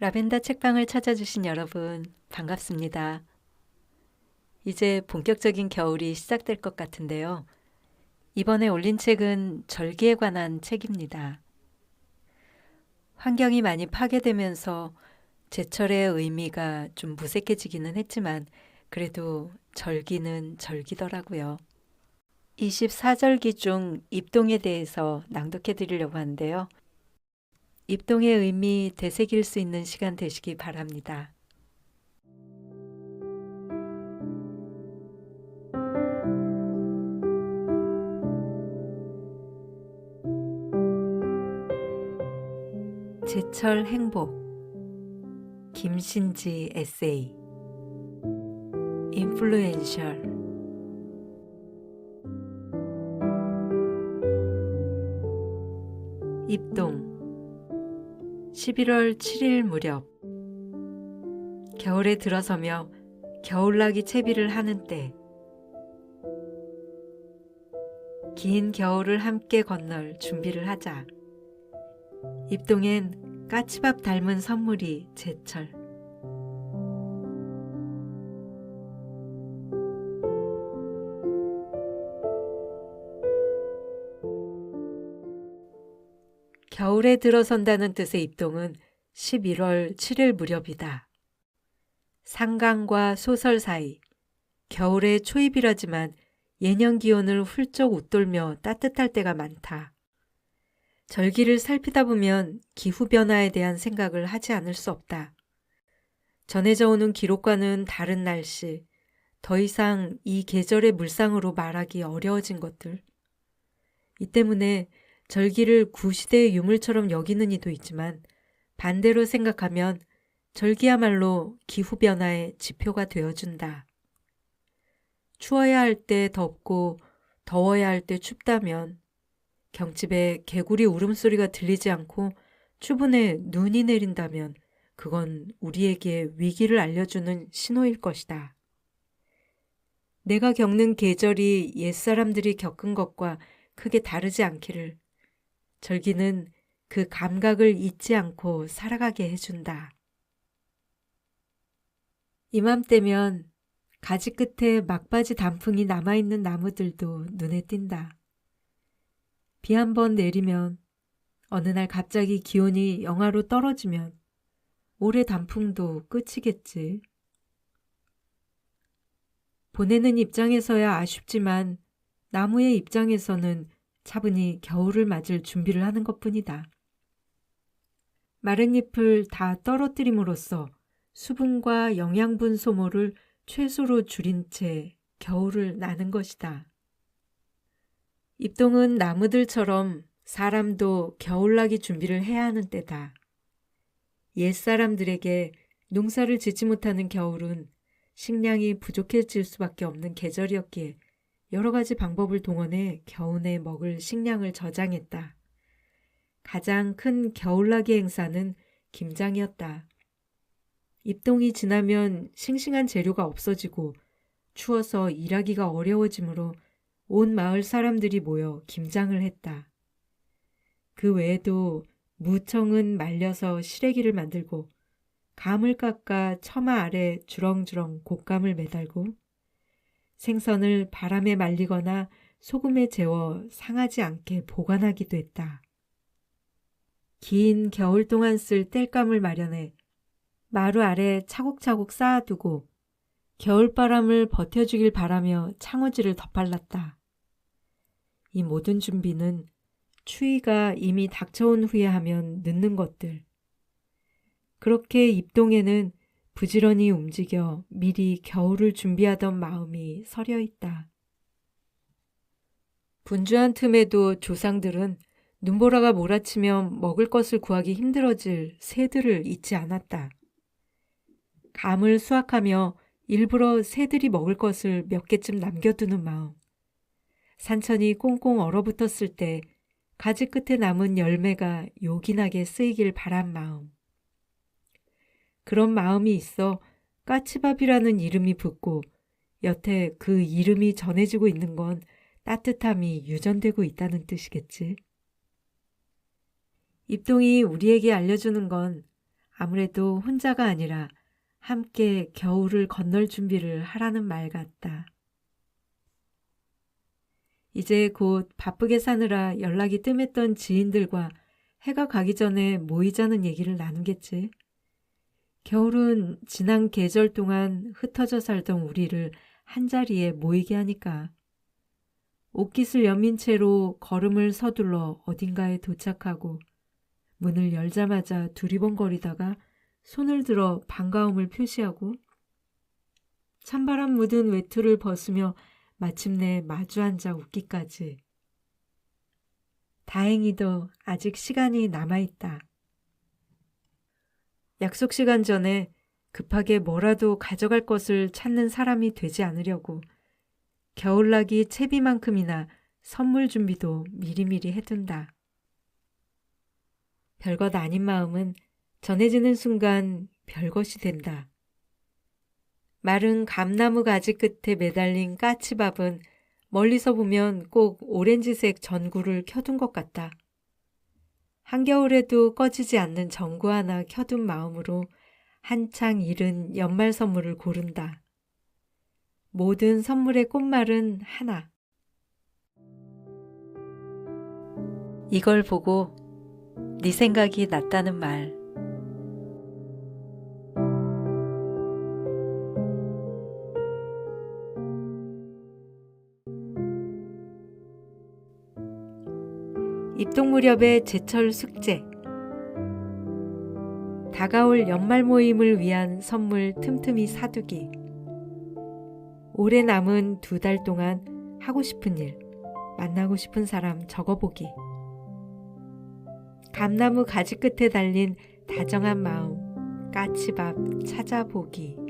라벤더 책방을 찾아주신 여러분, 반갑습니다. 이제 본격적인 겨울이 시작될 것 같은데요. 이번에 올린 책은 절기에 관한 책입니다. 환경이 많이 파괴되면서 제철의 의미가 좀 무색해지기는 했지만 그래도 절기는 절기더라고요. 24절기 중 입동에 대해서 낭독해 드리려고 하는데요. 입동의 의미 되새길 수 있는 시간 되시기 바랍니다. 제철 행복. 김신지 에세이. 인플루엔셜. 입동 11월 7일 무렵 겨울에 들어서며 겨울나기 채비를 하는 때 긴 겨울을 함께 건널 준비를 하자. 입동엔 까치밥 닮은 선물이 제철. 겨울에 들어선다는 뜻의 입동은 11월 7일 무렵이다. 상강과 소설 사이, 겨울의 초입이라지만 예년 기온을 훌쩍 웃돌며 따뜻할 때가 많다. 절기를 살피다 보면 기후변화에 대한 생각을 하지 않을 수 없다. 전해져 오는 기록과는 다른 날씨, 더 이상 이 계절의 물상으로 말하기 어려워진 것들. 이 때문에 절기를 구시대의 유물처럼 여기는 이도 있지만 반대로 생각하면 절기야말로 기후변화의 지표가 되어준다. 추워야 할 때 덥고 더워야 할 때 춥다면 경칩에 개구리 울음소리가 들리지 않고 추분에 눈이 내린다면 그건 우리에게 위기를 알려주는 신호일 것이다. 내가 겪는 계절이 옛사람들이 겪은 것과 크게 다르지 않기를 절기는 그 감각을 잊지 않고 살아가게 해준다. 이맘때면 가지 끝에 막바지 단풍이 남아있는 나무들도 눈에 띈다. 비 한 번 내리면 어느 날 갑자기 기온이 영하로 떨어지면 올해 단풍도 끝이겠지. 보내는 입장에서야 아쉽지만 나무의 입장에서는 차분히 겨울을 맞을 준비를 하는 것 뿐이다. 마른 잎을 다 떨어뜨림으로써 수분과 영양분 소모를 최소로 줄인 채 겨울을 나는 것이다. 입동은 나무들처럼 사람도 겨울나기 준비를 해야 하는 때다. 옛 사람들에게 농사를 짓지 못하는 겨울은 식량이 부족해질 수밖에 없는 계절이었기에 여러 가지 방법을 동원해 겨우내 먹을 식량을 저장했다. 가장 큰 겨울나기 행사는 김장이었다. 입동이 지나면 싱싱한 재료가 없어지고 추워서 일하기가 어려워지므로 온 마을 사람들이 모여 김장을 했다. 그 외에도 무청은 말려서 시래기를 만들고 감을 깎아 처마 아래 주렁주렁 곶감을 매달고 생선을 바람에 말리거나 소금에 재워 상하지 않게 보관하기도 했다. 긴 겨울 동안 쓸 땔감을 마련해 마루 아래 차곡차곡 쌓아두고 겨울바람을 버텨주길 바라며 창호지를 덧발랐다. 이 모든 준비는 추위가 이미 닥쳐온 후에 하면 늦는 것들. 그렇게 입동에는 부지런히 움직여 미리 겨울을 준비하던 마음이 서려 있다. 분주한 틈에도 조상들은 눈보라가 몰아치면 먹을 것을 구하기 힘들어질 새들을 잊지 않았다. 감을 수확하며 일부러 새들이 먹을 것을 몇 개쯤 남겨두는 마음. 산천이 꽁꽁 얼어붙었을 때 가지 끝에 남은 열매가 요긴하게 쓰이길 바란 마음. 그런 마음이 있어 까치밥이라는 이름이 붙고 여태 그 이름이 전해지고 있는 건 따뜻함이 유전되고 있다는 뜻이겠지. 입동이 우리에게 알려주는 건 아무래도 혼자가 아니라 함께 겨울을 건널 준비를 하라는 말 같다. 이제 곧 바쁘게 사느라 연락이 뜸했던 지인들과 해가 가기 전에 모이자는 얘기를 나누겠지. 겨울은 지난 계절 동안 흩어져 살던 우리를 한자리에 모이게 하니까. 옷깃을 연민 채로 걸음을 서둘러 어딘가에 도착하고 문을 열자마자 두리번거리다가 손을 들어 반가움을 표시하고 찬바람 묻은 외투를 벗으며 마침내 마주 앉아 웃기까지. 다행히도 아직 시간이 남아있다. 약속 시간 전에 급하게 뭐라도 가져갈 것을 찾는 사람이 되지 않으려고 겨울나기 채비만큼이나 선물 준비도 미리미리 해둔다. 별것 아닌 마음은 전해지는 순간 별것이 된다. 마른 감나무 가지 끝에 매달린 까치밥은 멀리서 보면 꼭 오렌지색 전구를 켜둔 것 같다. 한겨울에도 꺼지지 않는 전구 하나 켜둔 마음으로 한창 잃은 연말 선물을 고른다. 모든 선물의 꽃말은 하나. 이걸 보고 네 생각이 났다는 말. 입동 무렵의 제철 숙제. 다가올 연말 모임을 위한 선물 틈틈이 사두기. 올해 남은 두 달 동안 하고 싶은 일, 만나고 싶은 사람 적어보기. 감나무 가지 끝에 달린 다정한 마음, 까치밥 찾아보기.